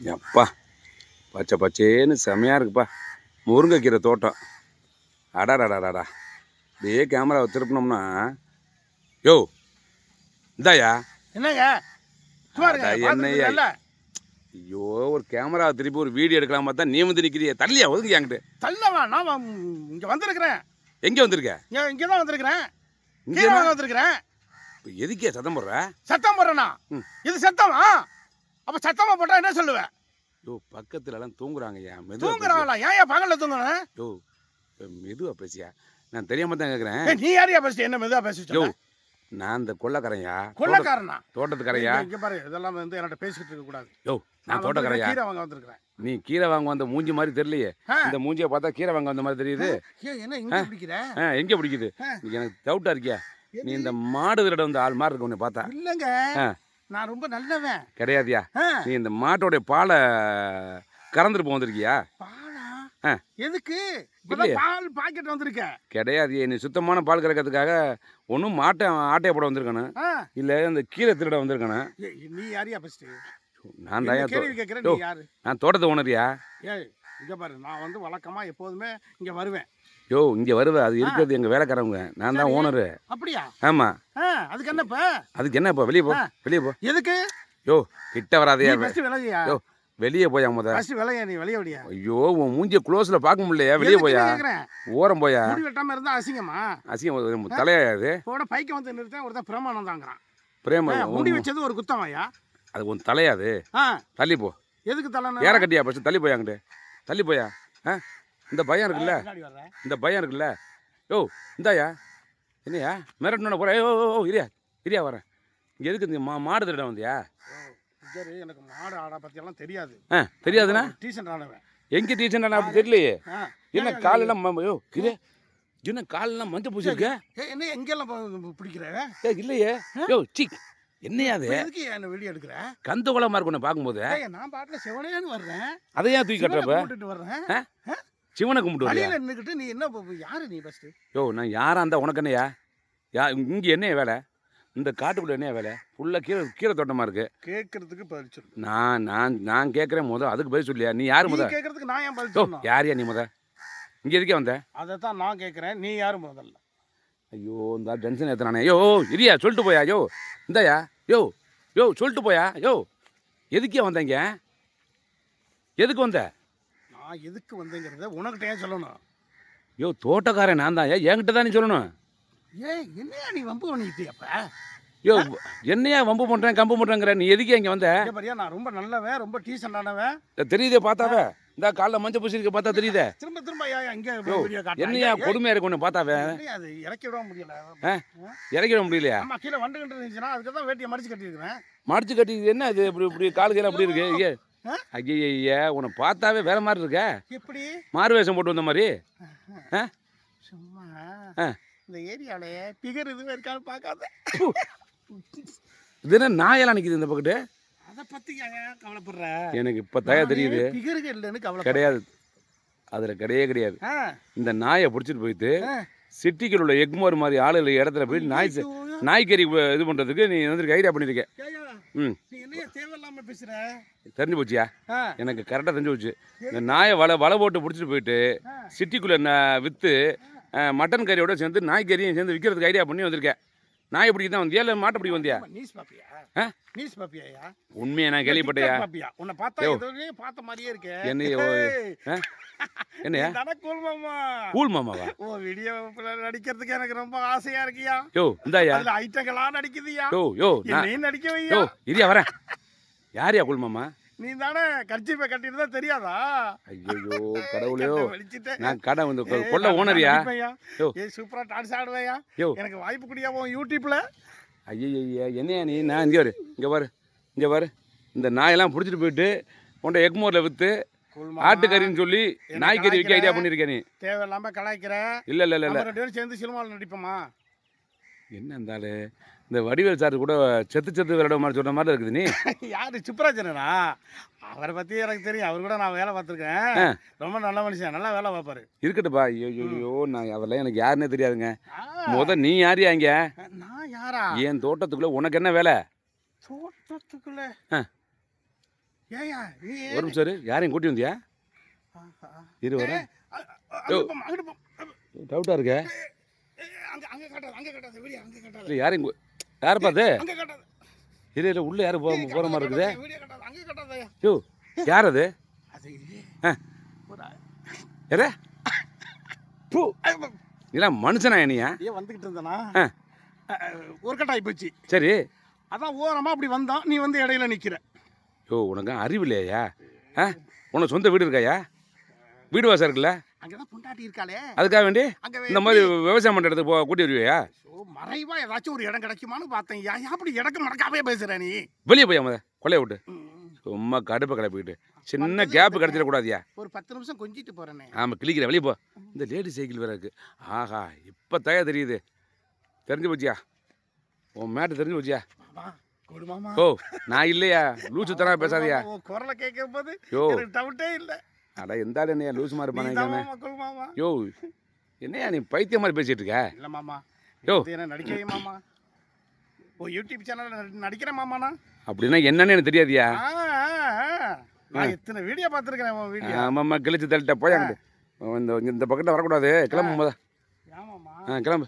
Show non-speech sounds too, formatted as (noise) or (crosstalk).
எப்பா பச்சை பச்சேன்னு செமையாக இருக்குப்பா. முருங்கைக்கீரை தோட்டம். அடாடாடாடாடா. அப்படியே கேமராவை திருப்பினோம்னா யோ இந்தாயா. என்னய்யா? இருக்கேன்ல. ஐயோ ஒரு கேமராவை திருப்பி ஒரு வீடியோ எடுக்கலாம் பார்த்தா நீ வந்து நிற்கிறிய தள்ளியா ஒதுங்க என்கிட்ட தள்ளவா நான் இங்க வந்திருக்கிறேன். எங்கே வந்திருக்க? இங்க இங்க தான் வந்திருக்கிறேன். இங்கே வந்திருக்கிறேன். எதுக்கே சத்தம் போடுற? சத்தம் போடுறேனா? ம். இது சத்தமா? அப்ப சத்தமா போட்டா என்ன சொல்லுவேன் யோ பக்கத்துல எல்லாம் தூங்குறாங்கய்யா மெதுவா பேசியா. தூங்குறாங்களா? ஏன் ஏன் பகல்ல தூங்கணும் யோ மெதுவா பேசியா நான் தெரியாம தான் கேட்குறேன் நீ யாரையா பேசிட்டு என்ன மெதுவா பேச யோ நான் இந்த கொள்ளக்காரையா கொள்ளக்காரனா? தோட்டத்துக்காரையா இங்க பாரு இதெல்லாம் வந்து என்கிட்ட பேசிட்டு இருக்க கூடாது. யோ நான் தோட்டக்காரையா கீரை வாங்க வந்திருக்கிறேன். நீ கீரை வாங்க வந்த மூஞ்சி மாதிரி தெரியலையே. இந்த மூஞ்சியை பார்த்தா கீரை வாங்க வந்த மாதிரி தெரியுது. என்ன இங்க பிடிக்கிற? எங்கே பிடிக்குது. எனக்கு டவுட்டா இருக்கியா? நீ இந்த மாடு திருட வந்த ஆள் மாதிரி இருக்கு உன்னை பார்த்தா. இல்லங்க. நான் ரொம்ப நல்லவன். கிடையாதியா? நீ இந்த மாட்டோடைய பாலை கறந்துட்டு போக வந்திருக்கியா? பாலா. எதுக்கு? பால் பாக்கெட் வந்திருக்கேன் கிடையாதியே நீ சுத்தமான பால் கறக்கிறதுக்காக ஒன்றும் மாட்டை ஆட்டையை போட வந்திருக்கணும். ஆ, இல்லை இந்த கீரை திருட வந்திருக்கணும். ஏய், நீ யாரையா ஃபர்ஸ்ட் நான் தான் நான் தோட்டத்தை ஓனரியா ஏய் இங்க பாரு நான் வந்து வழக்கமா எப்போதுமே இங்க வருவேன். யோ இங்கே வருவ. அது இருக்கிறது எங்கள் வேலைக்காரவங்க. நான் தான். ஓனரு அப்படியா? ஆமாம் அதுக்கு என்னப்ப அதுக்கு என்ன இப்போ? வெளியே போ. வெளியே போ. எதுக்கு? யோ கிட்ட வராதையா ஃபர்ஸ்ட் யோ வெளியே போயா முத. ஃபர்ஸ்ட் விளையா நீ? வெளிய விடியா ஐயோ உன் மூஞ்சிய க்ளோஸ்ல பார்க்க முடியலையா. வெளியே போயா? ஓரம் போயா? முடி வெட்டாம இருந்தா அசிங்கமா? அசிங்கம் தலையா இது போட பைக்க வந்து நிறுத்தேன் ஒருத்தன் பிரமாணம் தாங்கிறான் பிரேம முடி வச்சது ஒரு குத்தமாயா? அது உன் தலையாது. தள்ளி போ. எதுக்கு தலை ஏற கட்டியா ஃபஸ்ட்டு தள்ளி போயா அங்கிட்டு? தள்ளி போயா? ஆ? இந்த பயம் இருக்குல்ல? இந்த பயம் இருக்குல்ல? யோ இந்தாயா? என்னையா? மிரட்டணும் போற ஓ ஓ, ஓ இரியா இரியா வரேன் இங்கே எதுக்கு இந்த மா மாடு திருட வந்தியா? சரி எனக்கு மாடு ஆடை பத்தி எல்லாம் தெரியாது. ஆ தெரியாதுண்ணா டீசன்ட் ஆனவன். எங்கே டீச்சர் நான் அப்படி தெரியலையே? என்ன காலெல்லாம் ம- யோ இரு. என்ன காலெல்லாம் மஞ்சள் பூசிருக்க என்ன எங்கெல்லாம் பிடிக்கிற? ஏ இல்லையே. யோ சி என்னையா அது? எதுக்கு என்ன வெளிய எடுக்கிற? கந்த குளமா இருக்கும் பார்க்கும்போது? நான் பாட்டுல செவனேன்னு வர்றேன். அதை ஏன் தூக்கி கட்டுறப்ப வர்றேன். சிவனை கும்பிட்டு வழியில நின்னுக்கிட்டு நீ என்ன யாரு நீ ஃபர்ஸ்ட் யோ நான் யாரா இருந்தா உனக்கு என்னையா யா இங்கே என்னைய வேலை? இந்த காட்டுக்குள்ள என்னைய வேலை? ஃபுல்லாக கீரை கீரை தோட்டமா இருக்கு. கேட்கறதுக்கு பதில் சொல்லு. நான் நான் நான் கேட்குறேன் முத அதுக்கு பதில் சொல்லியா? நீ யார் முத? கேட்கறதுக்கு நான் ஏன் பதில் யோ சொல்லணும்? யாரையா நீ முத? இங்கே எதுக்கே வந்த? அதை தான் நான் கேட்கறேன் நீ யாரு முதல்ல? ஐயோ இந்த டென்ஷன் ஏற்றுனானே யோ இரியா சொல்லிட்டு போயா? யோ இந்தாயா? யோ யோ சொல்லிட்டு போயா? யோ எதுக்கே வந்தீங்க எதுக்கு வந்த? நான் எதுக்கு வந்தேங்கிறத உனக்கிட்ட ஏன் சொல்லணும். யோ தோட்டக்காரன் நான் தான். என்கிட்ட தான் நீ சொல்லணும். ஏய் என்னையா நீ வம்பு பண்ணிக்கிட்டு அப்ப? யோ என்னையா வம்பு பண்ணுறேன் கம்பு பண்ணுறேங்கிற நீ எதுக்கே இங்கே வந்த? பாரியா நான் ரொம்ப நல்லவன் ரொம்ப இத தெரியுதே பார்த்தாவே? இந்த காலைல மஞ்சள் பூசிருக்க பார்த்தா தெரியுதே? திரும்ப திரும்ப ஏன் இங்க என்னையா கொடுமையா இருக்கு ஒன்று பார்த்தாவே? அது இறக்கி விட முடியல. இறக்கிட முடியலையா? ஆமா கீழே வந்துகிட்டு இருந்துச்சுன்னா அதுக்கு தான் வேட்டியை மடிச்சு கட்டியிருக்கிறேன். மடிச்சு கட்டி என்ன இது இப்படி இப்படி காலு கீழே அப்படி இருக்கு? ஐயே உன்னை பார்த்தாவே வேற மாதிரி இருக்க. எப்படி? மாறு வேஷம் போட்டு வந்த மாதிரி? சும்மா. இந்த ஏரியாவில பிகர் இது இருக்கான்னு பார்க்காத. இது என்ன நாயெல்லாம் நிற்கிது இந்த பக்கத்து? அதை ஏன் கவலைப்படுற? எனக்கு இப்போ தயா தெரியுது. பிகருக்கு இல்லைன்னு கவலை கிடையாது. அதில் கிடையவே கிடையாது. இந்த நாயை பிடிச்சிட்டு போயிட்டு. சிட்டிக்குள்ள உள்ள எக்மோர் மாதிரி ஆளுகள் இடத்துல போய் நாய் நாய்க்கறி இது பண்ணுறதுக்கு நீ வந்து ஐடியா பண்ணியிருக்க ஏய்யா, ம். தெரிஞ்சு போச்சியா? எனக்கு கரெக்டாக தெரிஞ்சு போச்சு. இந்த நாயை வலை வலை போட்டு பிடிச்சிட்டு போயிட்டு. சிட்டிக்குள்ளே விற்று மட்டன் கறியோட சேர்ந்து நாய் கறியும் சேர்ந்து விற்கிறதுக்கு ஐடியா பண்ணி வந்திருக்கேன். நாய் பிடிக்க தான் வந்தியா? இல்லை மாட்டை பிடிக்க வந்தியா? நியூஸ் பாப்பியா? நியூஸ் பாப்பியாயா? உண்மையை நான் கேள்விப்பட்டையா? பாப்பியா? உன்னை பார்த்தா யோ. எதுவுமே பார்த்த மாதிரியே இருக்கே. ஆ? என்னையா? cool மாமா. கூல் மாமாவா? ஓ வீடியோ நடிக்கிறதுக்கு எனக்கு ரொம்ப ஆசையா இருக்கியா? யோ இந்தாயா? அதுல ஐட்டங்களா நடிக்குதுயா? யோ யோ நான் நடிக்க யோ வையா இரியா வரேன். யாரியா கூல் மாமா? நீ தானே கர்ச்சிப்பை கட்டிட்டு தெரியாதா? ஐயோ (laughs) கடவுளையோ நான் கடை வந்து கொள்ள ஓனரியா. ஏய் சூப்பரா டான்ஸ் ஆடுவையா. எனக்கு வாய்ப்பு குடியா உன் யூடியூப்ல? ஐயய்யா என்னையா நீ? நான் இங்கே வரு இங்கே பாரு இங்கே பாரு இந்த நாயெல்லாம் பிடிச்சிட்டு போயிட்டு உன்ட எக்மோரில் விற்று ஆட்டுக்கறின்னு சொல்லி நாய்க்கறி விற்க ஐடியா கலாய்க்கிற? பண்ணியிருக்க நீ. தேவையில்லாம கலாய்க்கிற. இல்லை இல்லை இல்லை ரெண்டு பேரும் சேர்ந்து சினிமாவில் நடிப்போமா? என்ன இருந்தாலும் இந்த வடிவேல் சார் கூட செத்து செத்து விளையாட மாதிரி சொல்கிற மாதிரி இருக்குது நீ. (laughs) யாரு? சுப்ராஜனா அவரை பத்தி எனக்கு தெரியும். அவர் கூட நான் வேலை. பார்த்துருக்கேன். ரொம்ப நல்ல மனுஷன். நல்லா வேலை பார்ப்பாரு. இருக்கட்டுப்பா ஐயோ ஐயோ, நான் அதெல்லாம் எனக்கு யாருன்னே தெரியாதுங்க. முத நீ யாரியா இங்கே? நான் யாரா? என் தோட்டத்துக்குள்ளே உனக்கு என்ன வேலை? தோட்டத்துக்குள்ள. ஏயா ஒரு நிமிஷம். யாரையும் கூட்டி வந்தியா. இரு போம். டவுட்டாக இருக்க? யாரையும் யார் பார்த்து அங்க கட்டாத. இரு இல்லை உள்ளே யாரும் போக போகிற மாதிரி இருக்குது? அங்க யோ யார் அது? யாரு? பூ. இதெல்லாம் மனுஷனா என்னையா? ஏன் வந்துகிட்டு இருந்தனா. ஒரு கட்டாயி போச்சு. சரி. அதான் ஓரமா அப்படி வந்தோம் நீ வந்து இடையில நிக்கிற. யோ உனக்கு அறிவு இல்லையா? ஆ? உனக்கு சொந்த வீடு இருக்காயா? வீடு வாசம் இருக்குல்ல? அங்கதான் பொண்டாட்டி இருக்காளே. அதுக்காக வேண்டி அங்க இந்த மாதிரி விவசாயம் பண்ணுற இடத்துக்கு போ கூட்டி வருவியா? மறைவா ஏதாச்சும் ஒரு இடம் கிடைக்குமான்னு பார்த்தேன். யா, அப்படி இடக்கு மறக்காவே பேசுற நீ? வெளியே போய் முத கொலைய விட்டு. சும்மா கடுப்பை கிளப்பிக்கிட்டு. சின்ன கேப்பு கிடச்சிடக்கூடாதியா ஒரு பத்து நிமிஷம் கொஞ்சிட்டு போறேனே. ஆமாம் கிளிக்கிற வெளியே போ. இந்த லேடி சைக்கிள் வேற இருக்கு. ஆஹா இப்போ தயா தெரியுது. தெரிஞ்சு போச்சியா? உன் மேட்டு தெரிஞ்சு போச்சியா? ஓ நான் இல்லையா? லூசு தரா பேசாதயா? குரலை கேட்கும் போது யோ டவுட்டே இல்ல. அட எந்த ஆளு என்னையா லூசு மாதிரி பண்ணாங்க யோ என்னையா நீ பைத்தியம் மாதிரி பேசிட்டு இருக்க? இல்ல மாமா. யோ. என்ன நடிக்கவே மாமா ஓ யூடியூப் சேனல்ல நடிக்கிறேன் மாமாண்ணா அப்படின்னா என்னன்னு எனக்கு தெரியாதியா. நான் எத்தனை வீடியோ பார்த்துருக்கிறேன் உன் வீடியோ ஆமாம்மா கிழிச்சு தள்ளிட்ட போய் இந்த இந்த பக்கத்தில் வரக்கூடாது. கிளம்பு முத ஏமாமா ஆ கிளம்பு.